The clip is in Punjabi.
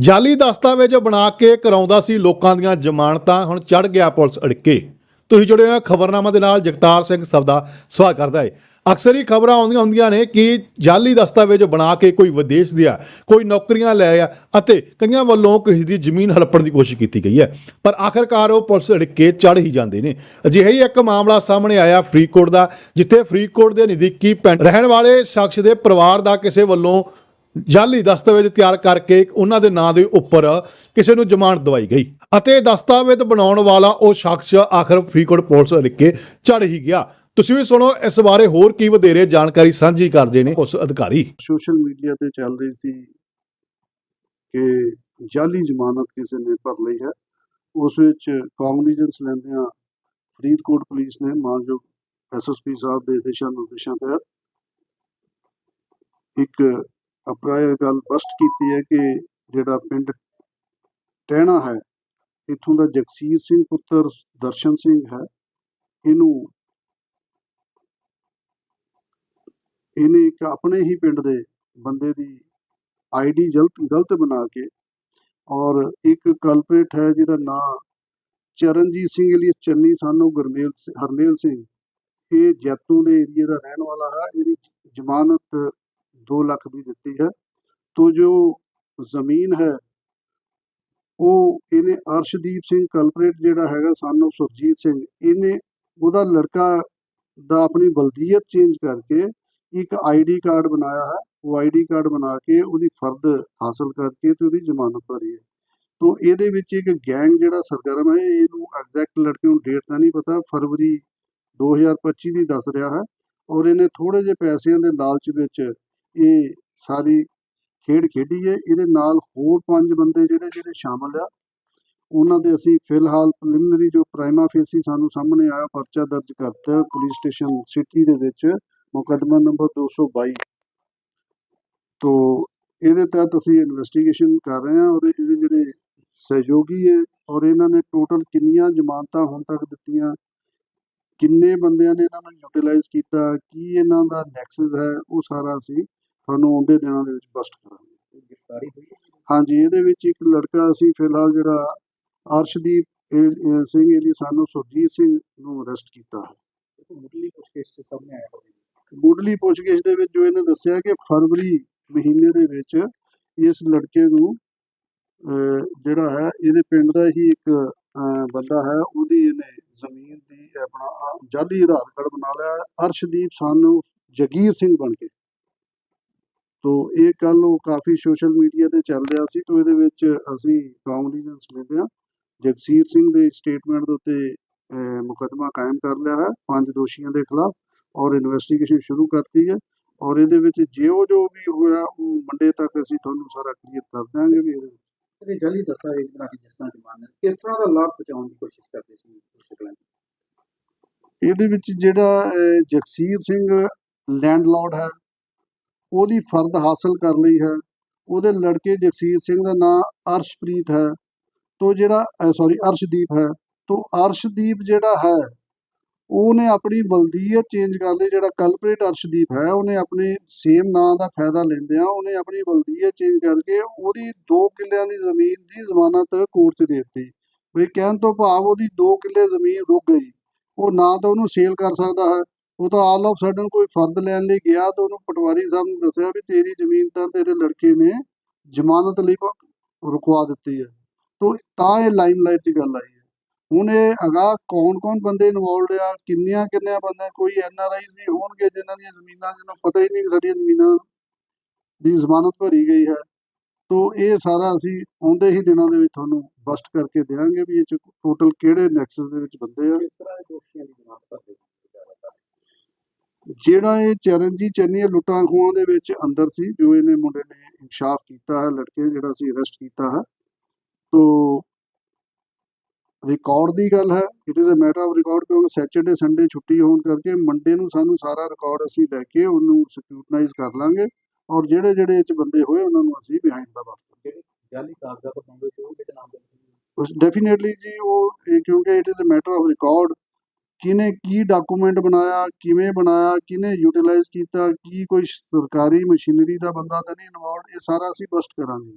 ਜਾਲੀ ਦਸਤਾਵੇਜ਼ ਬਣਾ ਕੇ ਕਰਾਉਂਦਾ ਸੀ ਲੋਕਾਂ ਦੀਆਂ ਜ਼ਮਾਨਤਾਂ। ਹੁਣ ਚੜ ਗਿਆ ਪੁਲਿਸ ਅੜਕੇ। ਤੁਸੀਂ ਜੁੜੇ ਹੋ ਖਬਰਨਾਮਾ ਦੇ ਨਾਲ ਜਗਤਾਰ ਸਿੰਘ ਸਬਦਾ ਸਵਾਗਤ ਕਰਦਾ ਹੈ। ਅਕਸਰ ਹੀ ਖਬਰਾਂ ਆਉਂਦੀਆਂ ਹੁੰਦੀਆਂ ਨੇ ਕਿ ਜਾਲੀ ਦਸਤਾਵੇਜ਼ ਬਣਾ ਕੇ ਕੋਈ ਵਿਦੇਸ਼ ਗਿਆ ਕੋਈ ਨੌਕਰੀਆਂ ਲੈ ਆ ਅਤੇ ਕਈਆਂ ਵੱਲੋਂ ਕਿਸੇ ਦੀ ਜ਼ਮੀਨ ਹੜਪਣ ਦੀ ਕੋਸ਼ਿਸ਼ ਕੀਤੀ ਗਈ ਹੈ। ਪਰ ਆਖਰਕਾਰ ਉਹ ਪੁਲਿਸ ਅੜਕੇ ਚੜ ਹੀ ਜਾਂਦੇ ਨੇ। ਅਜਿਹਾ ਹੀ ਇੱਕ ਮਾਮਲਾ ਸਾਹਮਣੇ ਆਇਆ ਫਰੀਦਕੋਟ ਦਾ, ਜਿੱਥੇ ਫਰੀਦਕੋਟ ਦੇ ਨਜ਼ਦੀਕੀ ਪਿੰਡ ਰਹਿਣ ਵਾਲੇ ਸ਼ਖਸ ਦੇ ਪਰਿਵਾਰ ਦਾ ਕਿਸੇ ਵੱਲੋਂ ਜਾਲੀ ਦਸਤਾਵੇਜ਼ ਤਿਆਰ ਕਰਕੇ ਉਹਨਾਂ ਦੇ ਨਾਂ ਦੇ ਉੱਪਰ ਕਿਸੇ ਨੂੰ ਜ਼ਮਾਨਤ ਦਵਾਈ ਗਈ। ਅਤੇ ਦਸਤਾਵੇਜ਼ ਬਣਾਉਣ ਵਾਲਾ ਉਹ ਸ਼ਖਸ ਆਖਰ ਫਰੀਦਕੋਟ ਪੁਲਿਸ ਲਿਖੇ ਚੜ ਹੀ ਗਿਆ। ਤੁਸੀਂ ਵੀ ਸੁਣੋ, ਇਸ ਬਾਰੇ ਹੋਰ ਕੀ ਵਧੇਰੇ ਜਾਣਕਾਰੀ ਸਾਂਝੀ ਕਰਦੇ ਨੇ ਉਸ ਅਧਿਕਾਰੀ। ਸੋਸ਼ਲ ਮੀਡੀਆ ਤੇ ਚੱਲ ਰਹੀ ਸੀ ਕਿ ਜਾਲੀ ਜ਼ਮਾਨਤ ਕਿਸੇ ਨੇ ਭਰ ਲਈ ਹੈ। ਉਸ ਵਿੱਚ ਕੌਗਨੀਜੈਂਸ ਲੈਂਦਿਆਂ ਫਰੀਦਕੋਟ ਪੁਲਿਸ ਨੇ ਮਾਨਯੋਗ ਐਸਐਸਪੀ ਸਾਹਿਬ ਦੇ ਦਿਸ਼ਾ ਨਿਰਦੇਸ਼ਾਂ ਤਹਿਤ ਇੱਕ ਅਪਰਾਇ ਗੱਲ ਬਸਟ ਕੀਤੀ ਹੈ ਕਿ ਜਿਹੜਾ ਪਿੰਡ ਟਹਿਣਾ ਹੈ, ਇਥੋਂ ਦਾ ਜਗਸੀਰ ਸਿੰਘ ਪੁੱਤਰ ਦਰਸ਼ਨ ਸਿੰਘ ਹੈ, ਇਹਨੂੰ ਇਹਨੇ ਇੱਕ ਆਪਣੇ ਹੀ ਪਿੰਡ ਦੇ ਬੰਦੇ ਦੀ ਆਈਡੀ ਗਲਤ ਗਲਤ ਬਣਾ ਕੇ ਔਰ ਇੱਕ ਕਲਪਰੇਟ ਹੈ ਜਿਹਦਾ ਨਾਮ ਚਰਨਜੀਤ ਸਿੰਘ ਲਈ ਚੰਨੀ ਸਾਨੂੰ ਗੁਰਮੇਲ ਹਰਮੇਲ ਸਿੰਘ। ਇਹ ਜੈਤੂ ਦੇ ਏਰੀਏ ਦਾ ਰਹਿਣ ਵਾਲਾ ਹੈ, ਇਹਦੀ ਜ਼ਮਾਨਤ 2 ਲੱਖ ਦੀ ਦਿੱਤੀ ਹੈ। ਤੋ ਜੋ ਜ਼ਮੀਨ ਹੈ, ਉਹ ਇਹਨੇ ਅਰਸ਼ਦੀਪ ਸਿੰਘ ਕਲਪਰੇਟ ਜਿਹੜਾ ਹੈਗਾ ਸਾਨੂੰ ਸੁਰਜੀਤ ਸਿੰਘ, ਇਹਨੇ ਉਹਦਾ ਲੜਕਾ ਦਾ ਆਪਣੀ ਬਲਦੀਅਤ ਚੇਂਜ ਕਰਕੇ ਇੱਕ ਆਈਡੀ ਕਾਰਡ ਬਣਾਇਆ ਹੈ। ਉਹ ਆਈਡੀ ਕਾਰਡ ਬਣਾ ਕੇ ਉਹਦੀ ਫਰਦ ਹਾਸਲ ਕਰਕੇ ਤੇ ਉਹਦੀ ਜ਼ਮਾਨਤ ਭਰੀ ਹੈ। ਤੋ ਇਹਦੇ ਵਿੱਚ ਇੱਕ ਗੈਂਗ ਜਿਹੜਾ ਸਰਗਰਮ ਹੈ, ਇਹਨੂੰ ਐਗਜ਼ੈਕਟ ਲੜਕੇ ਨੂੰ ਡੇਟ ਤਾਂ ਨਹੀਂ ਪਤਾ, ਫਰਵਰੀ 2025 ਦੀ ਦੱਸ ਰਿਹਾ ਹੈ। ਔਰ ਇਹਨੇ ਥੋੜੇ ਜਿਹੇ ਪੈਸਿਆਂ ਦੇ ਲਾਲਚ ਵਿੱਚ ਇਹ ਸਾਰੀ ਖੇਡ ਖੇਡੀ ਹੈ। ਇਹਦੇ ਨਾਲ ਹੋਰ ਪੰਜ ਬੰਦੇ ਜਿਹੜੇ ਜਿਹੜੇ ਸ਼ਾਮਲ ਆ, ਉਹਨਾਂ ਦੇ ਅਸੀਂ ਫਿਲਹਾਲ ਪ੍ਰੀਲਿਮਿਨਰੀ ਜੋ ਪ੍ਰਾਈਮਾ ਫੇਸੀ ਸਾਨੂੰ ਸਾਹਮਣੇ ਆਇਆ, ਪਰਚਾ ਦਰਜ ਕਰਤਾ ਪੁਲਿਸ ਸਟੇਸ਼ਨ ਸਿਟੀ ਦੇ ਵਿੱਚ, ਮੁਕੱਦਮਾ ਨੰਬਰ 222 ਤੋਂ ਇਹਦੇ ਤਹਿਤ ਅਸੀਂ ਇਨਵੈਸਟੀਗੇਸ਼ਨ ਕਰ ਰਹੇ ਹਾਂ ਔਰ ਇਹਦੇ ਜਿਹੜੇ ਸਹਿਯੋਗੀ ਹੈ ਔਰ ਇਹਨਾਂ ਨੇ ਟੋਟਲ ਕਿੰਨੀਆਂ ਜ਼ਮਾਨਤਾਂ ਹੁਣ ਤੱਕ ਦਿੱਤੀਆਂ, ਕਿੰਨੇ ਬੰਦਿਆਂ ਨੇ ਇਹਨਾਂ ਨੂੰ ਯੂਟਿਲਾਈਜ਼ ਕੀਤਾ, ਕੀ ਇਹਨਾਂ ਦਾ ਨੈਕਸਸ ਹੈ, ਉਹ ਸਾਰਾ ਅਸੀਂ ਤੁਹਾਨੂੰ ਆਉਂਦੇ ਦਿਨਾਂ ਦੇ ਵਿੱਚ ਬਸਟ ਕਰਾਂਗੇ। ਗ੍ਰਿਫਤਾਰੀ ਹੋਈ ਹੈ ਹਾਂਜੀ ਇਹਦੇ ਵਿੱਚ ਇੱਕ ਲੜਕਾ ਅਸੀਂ ਫਿਲਹਾਲ ਜਿਹੜਾ ਅਰਸ਼ਦੀਪ ਸਿੰਘ ਇਹਦੀ ਸਾਨੂੰ ਸੁਰਜੀਤ ਸਿੰਘ ਨੂੰ ਅਰੈਸਟ ਕੀਤਾ ਹੈ। ਮੁੱਢਲੀ ਪੁੱਛਗਿੱਛ ਚ ਸਾਹਮਣੇ ਆਇਆ ਹੋਵੇ ਮੁੱਢਲੀ ਪੁੱਛਗਿੱਛ ਦੇ ਵਿੱਚ ਜੋ ਇਹਨੇ ਦੱਸਿਆ ਕਿ ਫਰਵਰੀ ਮਹੀਨੇ ਦੇ ਵਿੱਚ ਇਸ ਲੜਕੇ ਨੂੰ ਜਿਹੜਾ ਹੈ ਇਹਦੇ ਪਿੰਡ ਦਾ ਹੀ ਇੱਕ ਬੰਦਾ ਹੈ ਉਹਦੀ ਇਹਨੇ ਜ਼ਮੀਨ ਦੀ ਆਪਣਾ ਜਾਲੀ ਆਧਾਰ ਕਾਰਡ ਬਣਾ ਲਿਆ। ਅਰਸ਼ਦੀਪ ਸਾਨੂੰ ਜਗੀਰ ਸਿੰਘ ਬਣ ਕੇ। ਤੋ ਇਹ ਕੱਲ ਉਹ ਕਾਫੀ ਸੋਸ਼ਲ ਮੀਡੀਆ ਤੇ ਚੱਲ ਰਿਹਾ ਸੀ ਤੋ ਇਹਦੇ ਵਿੱਚ ਅਸੀਂ ਕੌਂਗਨੀਜੈਂਸ ਲੈਂਦੇ ਹਾਂ। ਜਗਸੀਰ ਸਿੰਘ ਦੇ ਸਟੇਟਮੈਂਟ ਦੇ ਉੱਤੇ ਮੁਕੱਦਮਾ ਕਾਇਮ ਕਰ ਲਿਆ ਹੈ ਪੰਜ ਦੋਸ਼ੀਆਂ ਦੇ ਖਿਲਾਫ ਔਰ ਇਨਵੈਸਟੀਗੇਸ਼ਨ ਸ਼ੁਰੂ ਕਰਤੀ ਹੈ ਔਰ ਇਹਦੇ ਵਿੱਚ ਜਿਉਂ ਜੋ ਵੀ ਹੋਇਆ ਉਹ ਮੰਡੇ ਤੱਕ ਅਸੀਂ ਤੁਹਾਨੂੰ ਸਾਰਾ ਕਲੀਅਰ ਕਰ ਦਿਆਂਗੇ ਵੀ ਇਹਦੇ ਵਿੱਚ। ਇਹਦੇ ਜਾਲੀ ਦਸਤਾਵੇਜ਼ ਬਣਾ ਕੇ ਜਿਸ ਤਰ੍ਹਾਂ ਜ਼ਮਾਨਤ ਕਿਸ ਤਰ੍ਹਾਂ ਦਾ ਲਾਭ ਪਹੁੰਚਾਉਣ ਦੀ ਕੋਸ਼ਿਸ਼ ਕਰਦੇ ਸੀ ਵਾਲੇ ਇਹਦੇ ਵਿੱਚ ਜਿਹੜਾ ਜਗਸੀਰ ਸਿੰਘ ਲੈਂਡਲਾਰਡ ਹੈ ਉਹਦੀ ਫਰਦ ਹਾਸਲ ਕਰ ਲਈ ਹੈ। ਉਹਦੇ ਲੜਕੇ ਜਗਸੀਰ ਸਿੰਘ ਦਾ ਨਾਮ ਅਰਸ਼ਪ੍ਰੀਤ ਹੈ। ਤੋ ਜਿਹੜਾ ਸੌਰੀ ਅਰਸ਼ਦੀਪ ਹੈ। ਤੋ ਅਰਸ਼ਦੀਪ ਜਿਹੜਾ ਹੈ, ਉਹਨੇ ਆਪਣੀ ਬਲਦੀਅਤ ਚੇਂਜ ਕਰ ਲਈ। ਜਿਹੜਾ ਕਲਪਰੇਟ ਅਰਸ਼ਦੀਪ ਹੈ, ਉਹਨੇ ਆਪਣੇ ਸੇਮ ਨਾਂ ਦਾ ਫਾਇਦਾ ਲੈਂਦੇ ਆ ਉਹਨੇ ਆਪਣੀ ਬਲਦੀਅਤ ਚੇਂਜ ਕਰਕੇ ਉਹਦੀ 2 ਕਿੱਲਿਆਂ ਦੀ ਜ਼ਮੀਨ ਦੀ ਜ਼ਮਾਨਤ ਕੋਰਟ 'ਚ ਦੇ ਦਿੱਤੀ। ਵੀ ਕਹਿਣ ਤੋਂ ਭਾਵ ਉਹਦੀ 2 ਕਿੱਲੇ ਜ਼ਮੀਨ ਰੁਕ ਗਈ। ਉਹ ਨਾ ਤਾਂ ਉਹਨੂੰ ਸੇਲ ਕਰ ਸਕਦਾ ਹੈ ਉਹ ਤਾਂ ਆਲ ਆਫ ਸਡਨ ਕੋਈ ਫਰਦ ਲੈਣ ਲਈ ਗਿਆ ਤਾਂ ਉਹਨੂੰ ਪਟਵਾਰੀ ਸਾਹਿਬ ਨੂੰ ਦੱਸਿਆ ਵੀ ਤੇਰੀ ਜ਼ਮੀਨ ਤਾਂ ਤੇਰੇ ਲੜਕੇ ਨੇ ਜ਼ਮਾਨਤ ਲਈ ਰੁਕਵਾ ਦਿੱਤੀ ਹੈ। ਤੋ ਤਾਂ ਇਹ ਲਾਈਮਲਾਈਟ ਦੀ ਗੱਲ ਆਈ ਹੈ। ਹੁਣ ਇਹ ਅਗਾ ਕੌਣ ਕੌਣ ਬੰਦੇ ਇਨਵੋਲਡ ਆ, ਕਿੰਨੀਆਂ ਕਿੰਨੀਆਂ ਬੰਦੇ, ਕੋਈ ਐਨ ਆਰ ਆਈ ਵੀ ਹੋਣਗੇ ਜਿਨ੍ਹਾਂ ਦੀਆਂ ਜ਼ਮੀਨਾਂ, ਜਿਹਨੂੰ ਪਤਾ ਹੀ ਨਹੀਂ ਸਾਡੀਆਂ ਜ਼ਮੀਨਾਂ ਦੀ ਜ਼ਮਾਨਤ ਭਰੀ ਗਈ ਹੈ। ਤੋ ਇਹ ਸਾਰਾ ਅਸੀਂ ਆਉਂਦੇ ਹੀ ਦਿਨਾਂ ਦੇ ਵਿੱਚ ਤੁਹਾਨੂੰ ਬਸਟ ਕਰਕੇ ਦੇਵਾਂਗੇ ਵੀ ਇਹ ਟੋਟਲ ਕਿਹੜੇ ਨੈਕਸਸ ਦੇ ਵਿੱਚ ਬੰਦੇ ਆ। ਕਿਸ ਤਰ੍ਹਾਂ ਦੋਸ਼ੀਆਂ ਦੀ ਜ਼ਮਾਨਤ ਕਰਦੇ ਜਿਹੜਾ ਇਹ ਚਰਨਜੀਤ ਚੰਨੀ ਲੁੱਟਾਂ ਖੋਹਾਂ ਦੇ ਵਿੱਚ ਅੰਦਰ ਸੀ ਜੋ ਇਹਨੇ ਮੁੰਡੇ ਨੇ ਇਨਕਸ਼ਾਫ ਕੀਤਾ ਹੈ ਲੜਕੇ ਜਿਹੜਾ ਸੀ ਅਰੈਸਟ ਕੀਤਾ ਹੈ ਤੋ ਰਿਕਾਰਡ ਦੀ ਗੱਲ ਹੈ it is a matter of record ਕਿਉਂਕਿ ਸੈਚਰਡੇ ਸੰਡੇ ਛੁੱਟੀ ਹੋਣ ਕਰਕੇ ਮੰਡੇ ਨੂੰ ਸਾਨੂੰ ਸਾਰਾ ਰਿਕਾਰਡ ਅਸੀਂ ਲੈ ਕੇ ਉਹਨੂੰ ਸਕਰੂਟਨਾਈਜ਼ ਕਰ ਲਾਂਗੇ ਔਰ ਜਿਹੜੇ ਜਿਹੜੇ ਇਹ ਚ ਬੰਦੇ ਹੋਏ ਉਹਨਾਂ ਨੂੰ ਅਸੀਂ ਬਿਹਾਈਂਡ ਦਾ ਵਰਕ ਜਾਲੀ ਕਾਗਜ਼ਾਤ ਬਣਾਉਂਦੇ ਸੀ ਉਹ ਕਿਤੇ ਨਾਮ ਦੇ ਉਸ ਡੈਫੀਨੇਟਲੀ ਜੀ ਉਹ ਕਿਉਂਕਿ it is a matter of record ਕਿਨੇ ਕੀ ਡਾਕੂਮੈਂਟ ਬਣਾਇਆ, ਕਿਵੇਂ ਬਣਾਇਆ ਕਿਨੇ ਯੂਟਿਲਾਈਜ਼ ਕੀਤਾ, ਕੀ ਕੋਈ ਸਰਕਾਰੀ ਮਸ਼ੀਨਰੀ ਦਾ ਬੰਦਾ ਤਾਂ ਨਹੀਂ ਇਨਵੋਲਡ ਇਹ ਸਾਰਾ ਅਸੀਂ ਬਸਟ ਕਰਾਂਗੇ।